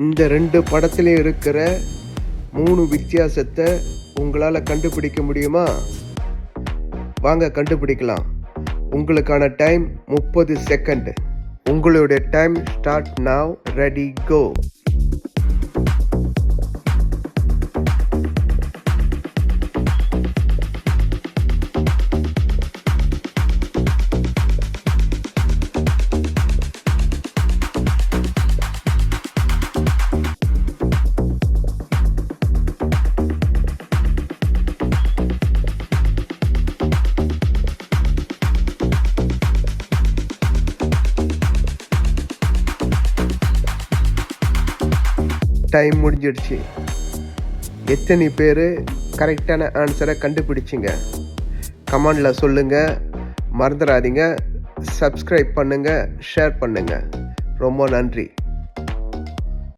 இந்த ரெண்டு படத்துலையும் இருக்கிற மூணு வித்தியாசத்தை உங்களால் கண்டுபிடிக்க முடியுமா? வாங்க கண்டுபிடிக்கலாம். உங்களுக்கான டைம் முப்பது செகண்ட். உங்களுடைய time start now ready go. Time முடிஞ்சிடுச்சு. எத்தனை பேர் கரெக்டான ஆன்சரை கண்டுபிடிச்சிங்க. கமெண்டில் சொல்லுங்கள் மறந்துடாதீங்க சப்ஸ்கிரைப் பண்ணுங்கள் ஷேர் பண்ணுங்கள் ரொம்ப நன்றி.